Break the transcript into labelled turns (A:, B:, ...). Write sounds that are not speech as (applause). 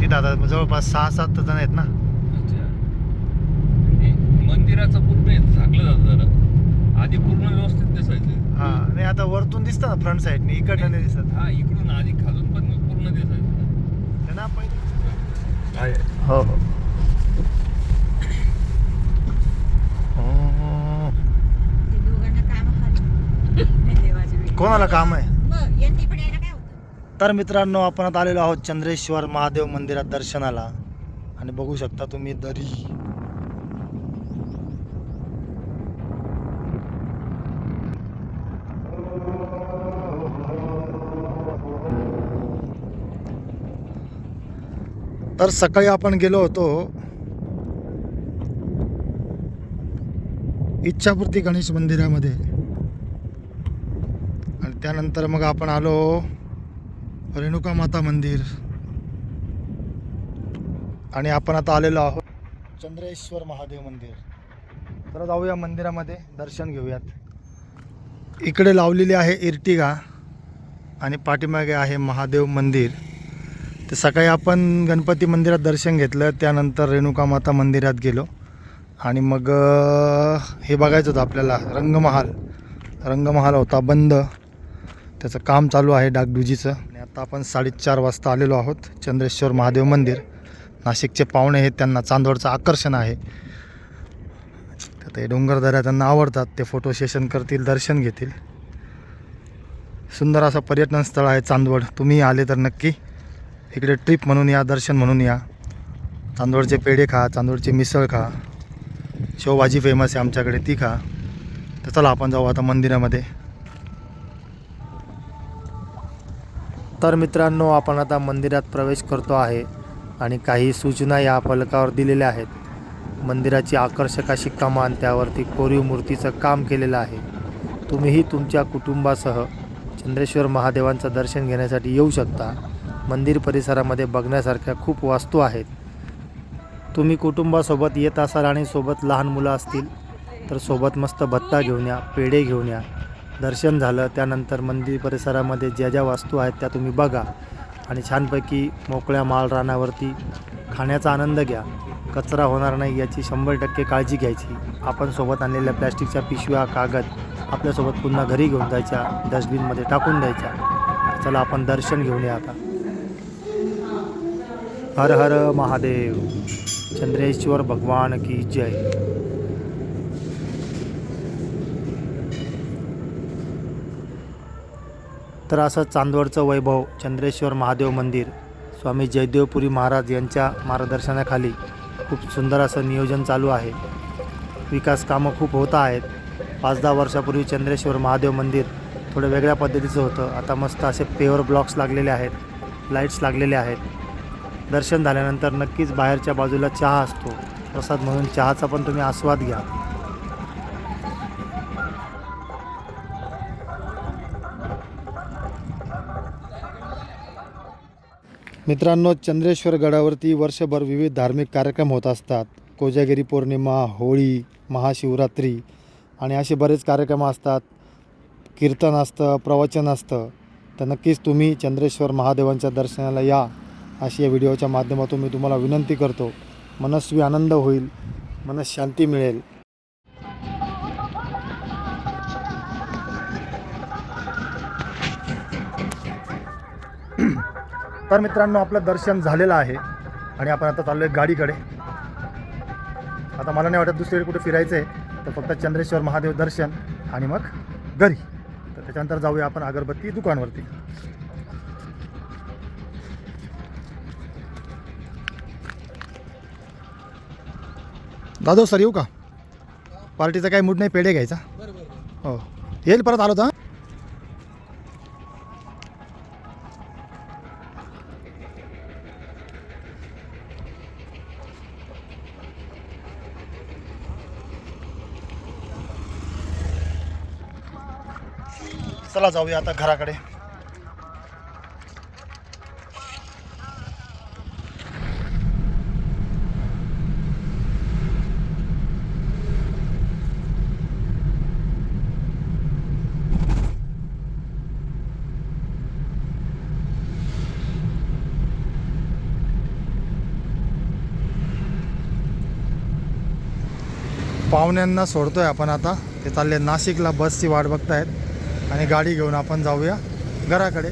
A: तिथं आता जवळपास सहा सात जण आहेत ना.
B: मंदिराचं पूर्ण झाकलं जातं जरा. आधी पूर्ण व्यवस्थित दिसायचं.
A: हा नाही आता वरतून दिसतं ना फ्रंट साईडने इकडनं नाही दिसत.
B: हा इकडून आधी खालून पण पूर्ण दिसायचं.
A: है ना पहिले.
B: काय
A: हो हो. (laughs) कोणाला काम आहे
C: मग यांनी पण यायला काय होतं
A: तर मित्रांनो आपण आता आलेलो आहोत चंद्रेश्वर महादेव मंदिरात दर्शनाला. आणि बघू शकता तुम्ही दरी. तर सकाळी आपण गेलो होतो इच्छापूर्ती गणेश मंदिरामध्ये. आणि त्यानंतर मग आपण आलो रेणुका माता मंदिर. आणि आपण आता आलेलो आहोत चंद्रेश्वर महादेव मंदिर. तर जाऊया मंदिरामध्ये दर्शन घेऊयात. इकडे लावलेली आहे इर्टिगा आणि पाठीमागे आहे महादेव मंदिर. तर सकाळी आपण गणपती मंदिरात दर्शन घेतलं त्यानंतर रेणुका माता मंदिरात गेलो. आणि मग हे बघायचं होतं आपल्याला रंगमहाल. रंगमहाल होता बंद. त्याचं काम चालू आहे डागडुजीचं. आता आपण साडेचार वाजता आलेलो आहोत. चंद्रेश्वर महादेव मंदिर. नाशिकचे पाहुणे हे त्यांना चांदवडचं आकर्षण आहे. तर ते डोंगरदऱ्या त्यांना आवडतात. ते फोटो सेशन करतील दर्शन घेतील. सुंदर असं पर्यटन स्थळ आहे चांदवड. तुम्ही आले तर नक्की इकडे ट्रिप म्हणून या दर्शन म्हणून या. चांदवडचे पेढे खा चांदवडची मिसळ खा. शेवभाजी फेमस आहे आमच्याकडे ती खा. तर चला आपण जाऊ आता मंदिरामध्ये. तर मित्रांनो आपण आता मंदिरात प्रवेश करतो आहे आणि काही सूचना या फलकावर दिलेल्या आहेत. मंदिराची आकर्षक अशी कमान त्यावरती कोरीव मूर्तीचं काम केलेलं आहे. तुम्हीही तुमच्या कुटुंबासह चंद्रेश्वर महादेवांचं दर्शन घेण्यासाठी येऊ शकता. मंदिर परिसरामध्ये बघण्यासारख्या खूप वास्तू आहेत. तुम्ही कुटुंबासोबत येत असाल आणि सोबत लहान मुलं असतील तर सोबत मस्त भत्ता घेऊन या पेढे घेऊन या. दर्शन झालं त्यानंतर मंदिर परिसरामध्ये ज्या ज्या वस्तू आहेत त्या तुम्ही बघा आणि छानपैकी मोकळ्या माळ रानावरती खाण्याचा आनंद घ्या. कचरा होणार नाही याची शंभर टक्के काळजी घ्यायची. आपण सोबत आणलेल्या प्लॅस्टिकच्या पिशव्या कागद आपल्यासोबत पुन्हा घरी घेऊन जायच्या डस्टबिनमध्ये टाकून द्यायच्या. चला आपण दर्शन घेऊन या आता. हर हर महादेव चंद्रेश्वर भगवान की जय. तर असं चांदवडचं वैभव चंद्रेश्वर महादेव मंदिर स्वामी जयदेवपुरी महाराज यांच्या मार्गदर्शनाखाली खूप सुंदर असं नियोजन चालू आहे. विकास कामं खूप होत आहेत. पाच दहा वर्षापूर्वी चंद्रेश्वर महादेव मंदिर थोडं वेगळ्या पद्धतीचं होतं. आता मस्त असे पेवर ब्लॉक्स लागलेले आहेत लाईट्स लागलेले आहेत. दर्शन झाल्यानंतर नक्कीच बाहेरच्या बाजूला चहा असतो. प्रसाद म्हणून चहाचा पण तुम्ही आस्वाद घ्या. मित्रांनो चंद्रेश्वर गडावरती वर्षभर विविध धार्मिक कार्यक्रम होत असतात. कोजागिरी पौर्णिमा होळी महाशिवरात्री आणि असे बरेच कार्यक्रम असतात. कीर्तन असतं प्रवचन असतं. तर नक्कीच तुम्ही चंद्रेश्वर महादेवांच्या दर्शनाला या अशी या व्हिडिओच्या माध्यमातून मी तुम्हाला विनंती करतो. मनस्वी आनंद होईल मनस शांती मिळेल. तर मित्रांनो आपलं दर्शन झालेलं आहे आणि आपण आता चाललो आहे गाडीकडे. आता मला नाही वाटत दुसरीकडे कुठे फिरायचं आहे तर फक्त चंद्रेश्वर महादेव दर्शन आणि मग घरी. तर त्याच्यानंतर जाऊया आपण अगरबत्ती दुकानवरती. दादो सर येऊ का? पार्टीचा काही मूड नाही पेढे घ्यायचा? हो. येईल परत आलो तर चला जाऊया आता घराकडे. पाहुण्यांना सोडतोय आपण आता. ते चालले नाशिकला बसची वाट बघतायत. आणि गाडी घेऊन आपण जाऊया घराकडे.